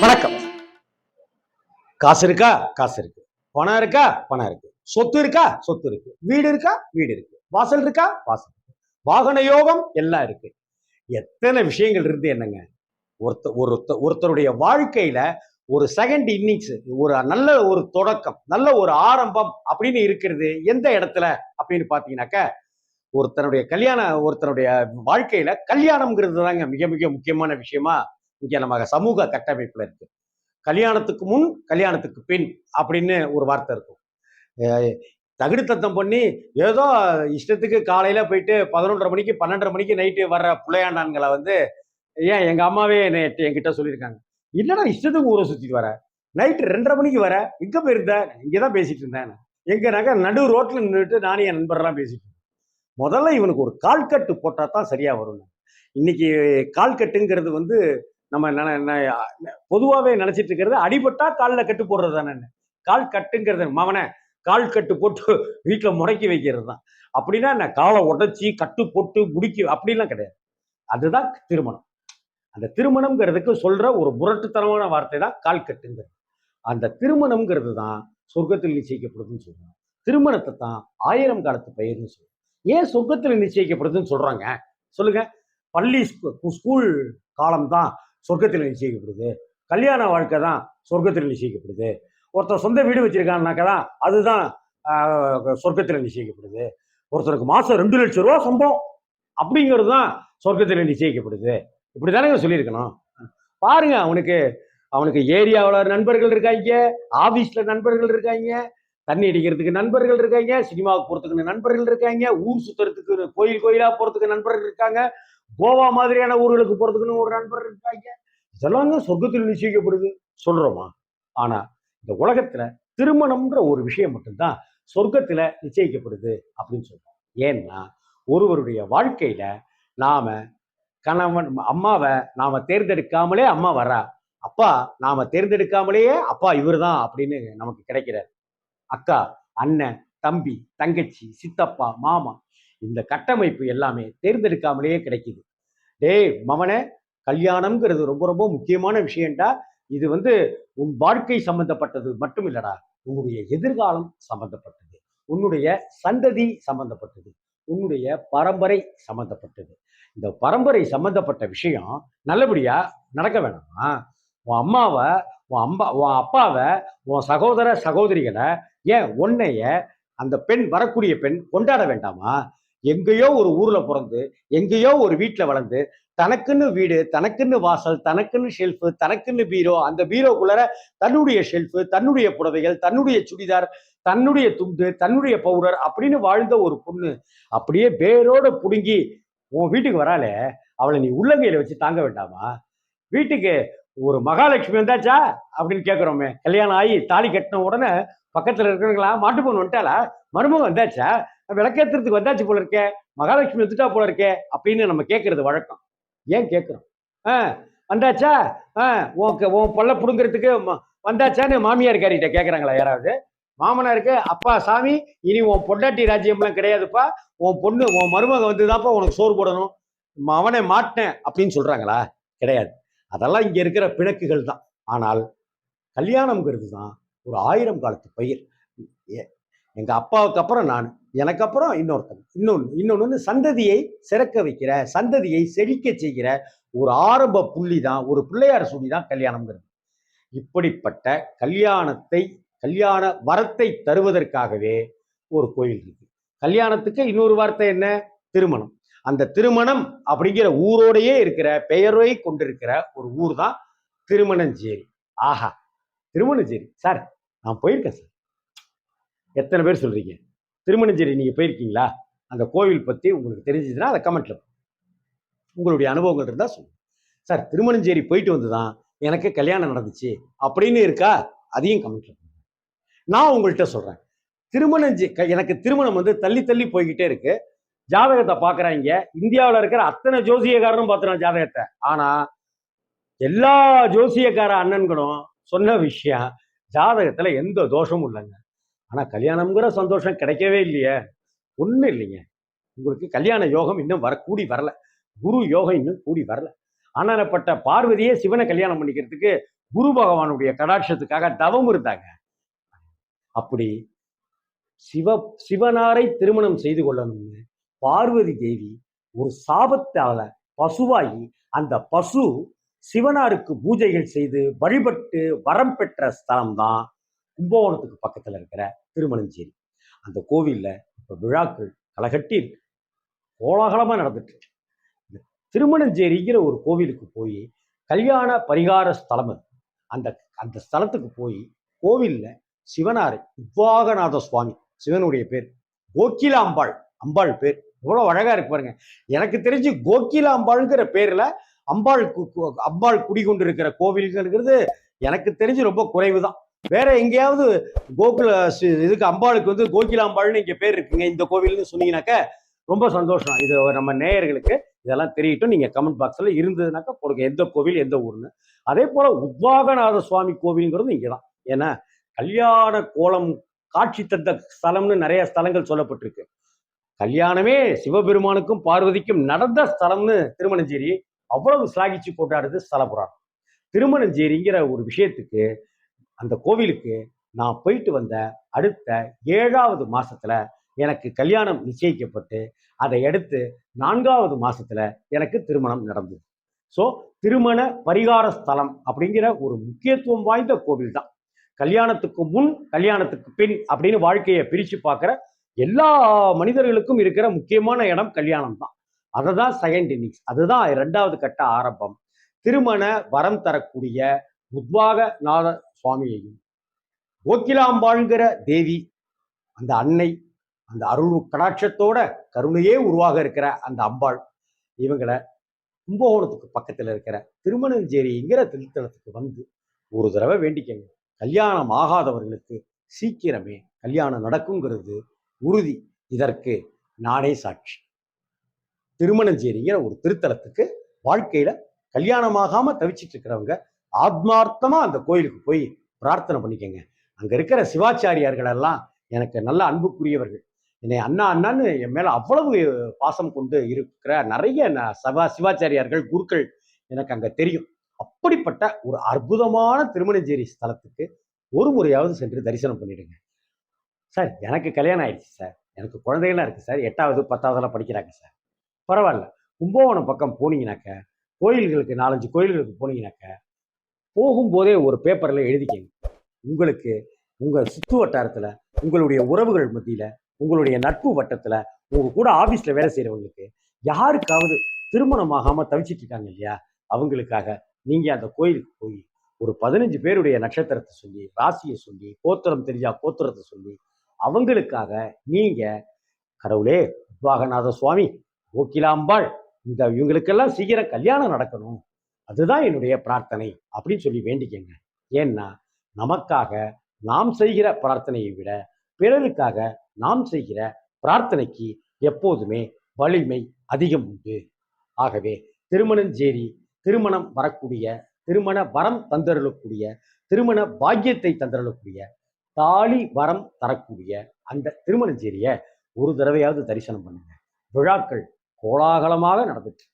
வணக்கம். காசு இருக்கா? காசு இருக்கு. பணம் இருக்கா? பணம் இருக்கு. சொத்து இருக்கா? சொத்து இருக்கு. வீடு இருக்கா? வீடு இருக்கு. வாசல் இருக்கா? வாசல் இருக்கு. வாகன யோகம் எல்லாம் இருக்கு. எத்தனை விஷயங்கள் இருந்து என்னங்க? ஒருத்த ஒருத்த ஒருத்தருடைய வாழ்க்கையில ஒரு செகண்ட் இன்னிங்ஸ் ஒரு நல்ல ஒரு தொடக்கம் நல்ல ஒரு ஆரம்பம் அப்படின்னு இருக்கிறது எந்த இடத்துல அப்படின்னு பாத்தீங்கன்னாக்க ஒருத்தனுடைய கல்யாண ஒருத்தனுடைய வாழ்க்கையில கல்யாணம்ங்கிறது தாங்க மிக மிக முக்கியமான விஷயமா இங்கே நம்ம சமூக கட்டமைப்புல இருக்கு. கல்யாணத்துக்கு முன் கல்யாணத்துக்கு பின் அப்படின்னு ஒரு வார்த்தை இருக்கும். தகுடு தத்தம் பண்ணி ஏதோ இஷ்டத்துக்கு காலையில போயிட்டு பதினொன்றரை மணிக்கு பன்னெண்டரை மணிக்கு நைட்டு வர்ற புள்ளையாண்டான்களை வந்து ஏன் எங்க அம்மாவே என்னை என்கிட்ட சொல்லியிருக்காங்க. இல்லைடா இஷ்டத்துக்கு ஊரை சுத்திட்டு வர. நைட்டு ரெண்டரை மணிக்கு வர. எங்க போயிருந்த? இங்கதான் பேசிட்டு இருந்தேன். எங்கனாக்கா நடு ரோட்ல நின்றுட்டு நானும் என் நண்பர்லாம் பேசிட்டு முதல்ல இவனுக்கு ஒரு கால்கட்டு போட்டா தான் சரியா வரும் இன்னைக்கு கால்கட்டுங்கிறது வந்து நம்ம நென- பொதுவாகவே நினைச்சிட்டு இருக்கிறது அடிபட்டா காலில் கட்டு போடுறது தானே? கால் கட்டுங்கிறது மவனை கால் கட்டு போட்டு வீட்டில் முடக்கி வைக்கிறது தான். அப்படின்னா என்ன? காலை உடைச்சி கட்டு போட்டு முடிக்கி அப்படிலாம் கிடையாது. அதுதான் திருமணம். அந்த திருமணம்ங்கிறதுக்கு சொல்ற ஒரு முரட்டுத்தனமான வார்த்தை தான் கால் கட்டுங்கிறது. அந்த திருமணம்ங்கிறது தான் சொர்க்கத்தில் நிச்சயிக்கப்படுதுன்னு சொல்றாங்க. திருமணத்தை தான் ஆயிரம் காலத்து பயிர்னு சொல்றோம் ஏன் சொர்க்கத்தில் நிச்சயிக்கப்படுதுன்னு சொல்றாங்க? சொல்லுங்க. பள்ளி ஸ்கூல் காலம் தான் சொர்க்கத்தில் நிச்சயிக்கப்படுது. கல்யாண வாழ்க்கை தான் சொர்க்கத்தில் நிச்சயிக்கப்படுது. ஒருத்தர் சொந்த வீடு வச்சிருக்கான்னாக்கா தான் அதுதான் சொர்க்கத்தில் நிச்சயிக்கப்படுது. ஒருத்தருக்கு மாதம் ரெண்டு லட்சம் ரூபா சம்பளம் அப்படிங்கிறது தான் சொர்க்கத்தில் நிச்சயிக்கப்படுது. இப்படி தானே சொல்லியிருக்கணும். பாருங்க அவனுக்கு அவனுக்கு ஏரியாவில் நண்பர்கள் இருக்காங்க ஆஃபீஸில் நண்பர்கள் இருக்காங்க தண்ணி அடிக்கிறதுக்கு நண்பர்கள் இருக்காங்க சினிமாவுக்கு போகிறதுக்கு நண்பர்கள் இருக்காங்க ஊர் சுத்துறதுக்கு கோயில் கோயிலாக போகிறதுக்கு நண்பர்கள் இருக்காங்க கோவா மாதிரியான ஊர்களுக்கு போறதுக்குன்னு ஒரு நண்பர் இருக்காங்க. இதெல்லாம் தான் சொர்க்கத்தில் நிச்சயிக்கப்படுது. சொல்றோமா? ஆனா இந்த உலகத்துல திருமணம்ன்ற ஒரு விஷயம் மட்டும்தான் சொர்க்கத்துல நிச்சயிக்கப்படுது அப்படின்னு சொல்றோம். ஏன்னா ஒருவருடைய வாழ்க்கையில நாம கணவன் அம்மாவை நாம தேர்ந்தெடுக்காமலே அம்மா வர்றா அப்பா நாம தேர்ந்தெடுக்காமலேயே அப்பா இவர்தான் அப்படின்னு நமக்கு கிடைக்கிறார் அக்கா அண்ணன் தம்பி தங்கச்சி சித்தப்பா மாமா இந்த கட்டமைப்பு எல்லாமே தேர்ந்தெடுக்காமலேயே கிடைக்குது. டே மவனே கல்யாணம்ங்கிறது ரொம்ப ரொம்ப முக்கியமான விஷயம்டா. இது வந்து உன் வாழ்க்கை சம்பந்தப்பட்டது மட்டும் இல்லடா உன்னுடைய எதிர்காலம் சம்பந்தப்பட்டது. உன்னுடைய சந்ததி சம்பந்தப்பட்டது. உன்னுடைய பரம்பரை சம்பந்தப்பட்டது. இந்த பரம்பரை சம்பந்தப்பட்ட விஷயம் நல்லபடியா நடக்க வேணாமா? உன் அம்மாவை உன் அம்மா உன் அப்பாவை உன் சகோதர சகோதரிகளை ஏன் உன்னைய அந்த பெண் வரக்கூடிய பெண் கொண்டாட வேண்டாமா? எங்கேயோ ஒரு ஊர்ல பிறந்து எங்கேயோ ஒரு வீட்டுல வளர்ந்து தனக்குன்னு வீடு தனக்குன்னு வாசல் தனக்குன்னு ஷெல்ஃபு தனக்குன்னு பீரோ அந்த பீரோக்குள்ளார தன்னுடைய ஷெல்ஃபு தன்னுடைய புடவைகள் தன்னுடைய சுடிதார் தன்னுடைய துண்டு தன்னுடைய பவுடர் அப்படின்னு வாழ்ந்த ஒரு பொண்ணு அப்படியே வேரோட புடுங்கி உன் வீட்டுக்கு வராளே அவளை நீ உள்ளங்கையில வச்சு தாங்க வேண்டாமா? வீட்டுக்கு ஒரு மகாலட்சுமி வந்தாச்சா? அப்படின்னு கேட்குறோமே கல்யாணம் ஆகி தாலி கட்டின உடனே பக்கத்துல இருக்கிறவங்களா மாட்டு பொண்ணு வந்துட்டாளா? மருமகம் வந்தாச்சா? விளக்கேத்துறதுக்கு வந்தாச்சு போல இருக்கே. மகாலட்சுமி வந்துட்டா போல இருக்கே அப்படின்னு நம்ம கேட்கறது வழக்கம். ஏன் கேட்குறோம் ஆ வந்தாச்சா? ஆ உன் உன் பல்ல பிடுங்கிறதுக்கு வந்தாச்சான்னு மாமியார் மாமியார்காரிட்ட கேட்குறாங்களா யாராவது? மாமனாருக்கு அப்பா சாமி இனி உன் பொண்டாட்டி ராஜ்யம்லாம் கிடையாதுப்பா. உன் பொண்ணு உன் மருமக வந்துதான்ப்பா உனக்கு சோறு போடணும். அவனை மாட்டினேன் அப்படின்னு சொல்றாங்களா? கிடையாது. அதெல்லாம் இங்க இருக்கிற பிணக்குகள் தான். ஆனால் கல்யாணம்ங்கிறது தான் ஒரு ஆயிரம் காலத்து பயிர். எ- எங்க அப்பாவுக்கு அப்புறம் நான். எனக்கு அப்புறம் இன்னொருத்தன். இன்னொன்று இன்னொன்று வந்து சந்ததியை சிறக்க வைக்கிற சந்ததியை செழிக்க செய்கிற ஒரு ஆரம்ப புள்ளி தான் ஒரு பிள்ளையார் சுடி தான் கல்யாணம்ங்கிறது. இப்படிப்பட்ட கல்யாணத்தை கல்யாண வரத்தை தருவதற்காகவே ஒரு கோயில் இருக்கு. கல்யாணத்துக்கு இன்னொரு வார்த்தை என்ன? திருமணம். அந்த திருமணம் அப்படிங்கிற ஊரோடையே இருக்கிற பெயரை கொண்டிருக்கிற ஒரு ஊர் தான் திருமணஞ்சேரி. ஆஹா திருமணஞ்சேரி. சார் நான் போயிருக்கேன் சார். எத்தனை பேர் சொல்றீங்க? திருமணஞ்சேரி நீங்கள் போயிருக்கீங்களா? அந்த கோவில் பற்றி உங்களுக்கு தெரிஞ்சதுன்னா அதை கமெண்ட்ல உங்களுடைய அனுபவங்கள் இருந்தால் சொல்லுங்க. சார் திருமணஞ்சேரி போயிட்டு வந்து தான் எனக்கு கல்யாணம் நடந்துச்சு அப்படின்னு இருக்கா? அதையும் கமெண்ட்ல நான் உங்கள்கிட்ட சொல்கிறேன் திருமணம் க- எனக்கு திருமணம் வந்து தள்ளி தள்ளி போய்கிட்டே இருக்கு. ஜாதகத்தை பார்க்குறாங்க. இந்தியாவில் இருக்கிற அத்தனை ஜோசியக்காரனும் பார்த்துறான் ஜாதகத்தை. ஆனால் எல்லா ஜோசியக்கார அண்ணன்களும் சொன்ன விஷயம் ஜாதகத்தில் எந்த தோஷமும் இல்லைங்க. ஆனால் கல்யாணம்ங்கிற சந்தோஷம் கிடைக்கவே இல்லையே. ஒண்ணும் இல்லைங்க. உங்களுக்கு கல்யாண யோகம் இன்னும் வர கூடி வரல. குரு யோகம் இன்னும் கூடி வரல. ஆனானப்பட்ட பார்வதியே சிவனை கல்யாணம் பண்ணிக்கிறதுக்கு குரு பகவானுடைய கடாட்சத்துக்காக தவம் இருந்தாங்க. அப்படி சிவ சிவனாரை திருமணம் செய்து கொள்ளணும்னு பார்வதி தேவி ஒரு சாபத்தால பசுவாகி அந்த பசு சிவனாருக்கு பூஜைகள் செய்து வழிபட்டு வரம் பெற்ற ஸ்தலம் தான் கும்பகோணத்துக்கு பக்கத்தில் இருக்கிற திருமணஞ்சேரி. அந்த கோவிலில் இப்போ விழாக்கள் களைகட்டி கோலாகலமாக நடந்துட்டு இந்த திருமணஞ்சேரிங்கிற ஒரு கோவிலுக்கு போய் கல்யாண பரிகார ஸ்தலம் அது. அந்த அந்த ஸ்தலத்துக்கு போய் கோவிலில் சிவனார் உத்வாகநாத சுவாமி சிவனுடைய பேர் கோகிலாம்பாள். அம்பாள் பேர். இவ்வளோ அழகாக இருக்கு பாருங்க. எனக்கு தெரிஞ்சு கோகிலாம்பாள்ங்கிற பேரில் அம்பாள் கு- கு- அம்பாள் குடிகொண்டிருக்கிற கோவில்களுங்கிறது எனக்கு தெரிஞ்சு ரொம்ப குறைவு தான் வேற எங்கேயாவது கோகுல இதுக்கு அம்பாளுக்கு வந்து கோகிலாம்பாள்னு இங்க பேர் இருக்குங்க. இந்த கோவில்னு சொன்னீங்கன்னாக்க ரொம்ப சந்தோஷம். இது நம்ம நேயர்களுக்கு இதெல்லாம் தெரியட்டும். நீங்க கமெண்ட் பாக்ஸ்ல இருந்ததுனாக்கா போடுங்க. எந்த கோவில் எந்த ஊர்னு அதே போல உத்வாகநாத சுவாமி கோவில்ங்கிறது இங்கதான். ஏன்னா கல்யாண கோலம் காட்சி தந்த ஸ்தலம்னு நிறைய ஸ்தலங்கள் சொல்லப்பட்டிருக்கு. கல்யாணமே சிவபெருமானுக்கும் பார்வதிக்கும் நடந்த ஸ்தலம்னு திருமணஞ்சேரி அவ்வளவு சிலாகிச்சு கொண்டாடுது ஸ்தலபுராணம். திருமணஞ்சேரிங்கிற ஒரு விஷயத்துக்கு அந்த கோவிலுக்கு நான் போயிட்டு வந்த அடுத்த ஏழாவது மாசத்துல எனக்கு கல்யாணம் நிச்சயிக்கப்பட்டு அதை அடுத்து நான்காவது மாசத்துல எனக்கு திருமணம் நடந்தது. ஸோ திருமண பரிகார ஸ்தலம் அப்படிங்கிற ஒரு முக்கியத்துவம் வாய்ந்த கோவில் தான். கல்யாணத்துக்கு முன் கல்யாணத்துக்கு பின் அப்படின்னு வாழ்க்கையை பிரித்து பார்க்குற எல்லா மனிதர்களுக்கும் இருக்கிற முக்கியமான இடம் கல்யாணம் தான். அதை தான் செகண்ட் இன்னிங்ஸ் அதுதான் ரெண்டாவது கட்ட ஆரம்பம். திருமண வரம் தரக்கூடிய உத்வாக நாத சுவாமியையும். கோகிலாம்பாள்ங்கிற தேவி அந்த அன்னை அந்த அருள் கடாட்சத்தோட கருணையே உருவாக இருக்கிற அந்த அம்பாள் இவங்களை கும்பகோணத்துக்கு பக்கத்தில் இருக்கிற திருமணஞ்சேரிங்கிற திருத்தலத்துக்கு வந்து ஒரு தடவை வேண்டிக்கங்க. கல்யாணம் ஆகாதவர்களுக்கு சீக்கிரமே கல்யாணம் நடக்குங்கிறது உறுதி. இதற்கு நானே சாட்சி. திருமணஞ்சேரிங்கிற ஒரு திருத்தலத்துக்கு வாழ்க்கையில கல்யாணமாகாம தவிச்சிட்டு இருக்கிறவங்க ஆத்மார்த்தமாக அந்த கோயிலுக்கு போய் பிரார்த்தனை பண்ணிக்கங்க. அங்கே இருக்கிற சிவாச்சாரியார்கள் எல்லாம் எனக்கு நல்ல அன்புக்குரியவர்கள். என்னை அண்ணா அண்ணான்னு என் மேலே அவ்வளவு பாசம் கொண்டு இருக்கிற நிறைய சபா சிவாச்சாரியார்கள் குருக்கள் எனக்கு அங்கே தெரியும். அப்படிப்பட்ட ஒரு அற்புதமான திருமணஞ்சேரி ஸ்தலத்துக்கு ஒரு முறையாவது சென்று தரிசனம் பண்ணிடுங்க. சார் எனக்கு கல்யாணம் ஆயிடுச்சு சார். எனக்கு குழந்தைகள்லாம் இருக்குது சார். எட்டாவது பத்தாவதெல்லாம் படிக்கிறாங்க சார். பரவாயில்ல. கும்பகோணம் பக்கம் போனீங்கனாக்க கோயில்களுக்கு நாலஞ்சு கோயில்களுக்கு போனீங்கனாக்க போகும்போதே ஒரு பேப்பரில் எழுதிக்கங்க உங்களுக்கு உங்கள் சுற்று வட்டாரத்தில் உங்களுடைய உறவுகள் மத்தியில் உங்களுடைய நட்பு வட்டத்தில் உங்கள் கூட ஆஃபீஸில் வேலை செய்கிறவங்களுக்கு யாருக்காவது திருமணம் தவிச்சிட்டு இருக்காங்க இல்லையா? அவங்களுக்காக நீங்கள் அந்த கோயிலுக்கு போய் ஒரு பதினஞ்சு பேருடைய நட்சத்திரத்தை சொல்லி ராசியை சொல்லி கோத்திரம் தெரிஞ்சா கோத்திரத்தை சொல்லி அவங்களுக்காக நீங்கள் கடவுளே உத்வாகநாத சுவாமி கோகிலாம்பாள் இந்த இவங்களுக்கெல்லாம் சீக்கிரம் கல்யாணம் நடக்கணும். அதுதான் என்னுடைய பிரார்த்தனை அப்படின்னு சொல்லி வேண்டிக்கங்க. ஏன்னா நமக்காக நாம் செய்கிற பிரார்த்தனையை விட பிறருக்காக நாம் செய்கிற பிரார்த்தனைக்கு எப்போதுமே வலிமை அதிகம் உண்டு. ஆகவே திருமணஞ்சேரி திருமணம் வரக்கூடிய திருமண வரம் தந்தருளக்கூடிய திருமண பாக்கியத்தை தந்தருளக்கூடிய தாலி வரம் தரக்கூடிய அந்த திருமணஞ்சேரியை ஒரு தடவையாவது தரிசனம் பண்ணுங்க. விழாக்கள் கோலாகலமாக நடந்துட்டு